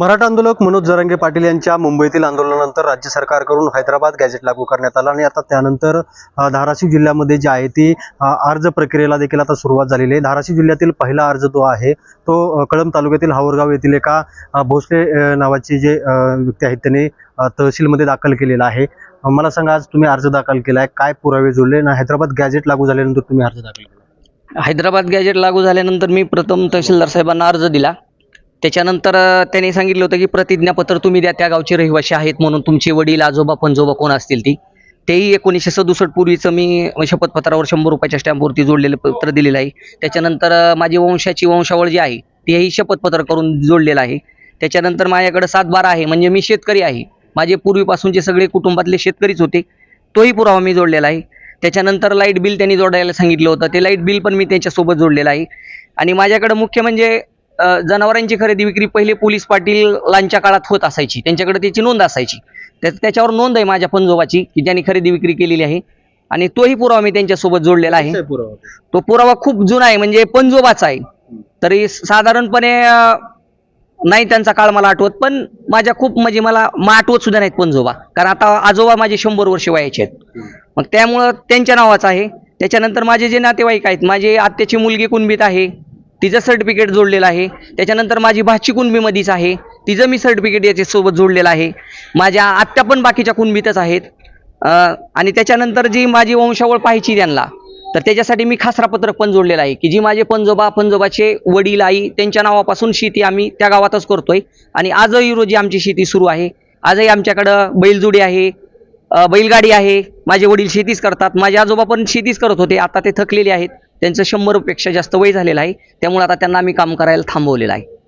मराठा आंदोलक मनोज जरांगे पाटील यांच्या मुंबईतील आंदोलनानंतर राज्य सरकारकडून हैदराबाद गॅजेट लागू करण्यात आला आणि आता त्यानंतर धाराशिव जिल्ह्यामध्ये जी आहे ती अर्ज प्रक्रियेला देखील आता सुरुवात झालेली आहे. धाराशिव जिल्ह्यातील पहिला अर्ज जो आहे तो कळंब तालुक्यातील हावरगाव येथील एका भोसले नावाचे नावाची जे व्यक्ती आहेत त्यांनी तहसीलमध्ये दाखल केलेला आहे. मला सांगा आज तुम्ही अर्ज दाखल केला आहे काय पुरावे जोडले आणि हैदराबाद गॅजेट लागू झाल्यानंतर तुम्ही अर्ज दाखल केला? हैदराबाद गॅजेट लागू झाल्यानंतर मी प्रथम तहसीलदार साहेबांना अर्ज दिला. त्याच्यानंतर त्यांनी सांगितलं होतं की प्रतिज्ञापत्र तुम्ही द्या त्या गावचे रहिवासी आहेत म्हणून तुमचे वडील आजोबा पणजोबा कोण असतील ती? तेही एकोणीसशे सदुसष्ट पूर्वीचं मी शपथपत्रावर शंभर रुपयाच्या स्टॅम्पवरती जोडलेलं पत्र दिलेलं आहे. त्याच्यानंतर माझी वंशाची वंशावळ जी आहे तेही शपथपत्र करून जोडलेलं आहे. त्याच्यानंतर माझ्याकडे सात बारा आहे म्हणजे मी शेतकरी आहे. माझे पूर्वीपासूनचे सगळे कुटुंबातले शेतकरीच होते. तोही पुरावा मी जोडलेला आहे. त्याच्यानंतर लाइट बिल त्यांनी जोडायला सांगितलं होतं. ते लाइट बिल पण मी त्यांच्यासोबत जोडलेलं आहे. आणि माझ्याकडं मुख्य म्हणजे जनावरांची खरेदी विक्री पहिले पोलीस पाटीलांच्या काळात होत असायची. त्यांच्याकडे त्याची नोंद असायची. त्या त्याच्यावर नोंद आहे माझ्या पंजोबाची की ज्यांनी खरेदी विक्री केलेली आहे. आणि तोही पुरावा मी त्यांच्यासोबत जोडलेला आहे. पुरावा? तो पुरावा खूप जुना आहे म्हणजे पंजोबाचा आहे. तरी साधारणपणे नाही त्यांचा काळ मला आठवत पण माझ्या खूप म्हणजे मला आठवत सुद्धा नाहीत पंजोबा. कारण आता आजोबा माझे शंभर वर्ष वयाचे आहेत. मग त्यामुळं त्यांच्या नावाचं आहे. त्याच्यानंतर माझे जे नातेवाईक आहेत माझी आत्याची मुलगी कुणबीत आहे. तिचं सर्टिफिकेट जोडलेलं आहे. त्याच्यानंतर माझी भाची कुणबीमध्येच आहे. तिचं मी सर्टिफिकेट याच्यासोबत जोडलेलं आहे. माझ्या आत्या पण बाकीच्या कुणबीतच आहेत. आणि त्याच्यानंतर जी माझी वंशावळ पाहायची त्यांना तर त्याच्यासाठी मी खासरापत्रक पण जोडलेलं आहे की जी माझे पंजोबा पंजोबाचे वडील आई त्यांच्या नावापासून शेती आम्ही त्या गावातच करतोय. आणि आजही रोजी आमची शेती सुरू आहे. आजही आमच्याकडं बैलजोडी आहे बैलगाडी आहे. माझे वडील शेतीच करतात. माझे आजोबा पण शेतीच करत होते. आता ते थकलेले आहेत. त्यांचं शंभरपेक्षा जास्त वय झालेलं आहे. त्यामुळे आता त्यांना आम्ही काम करायला थांबवलेलं आहे.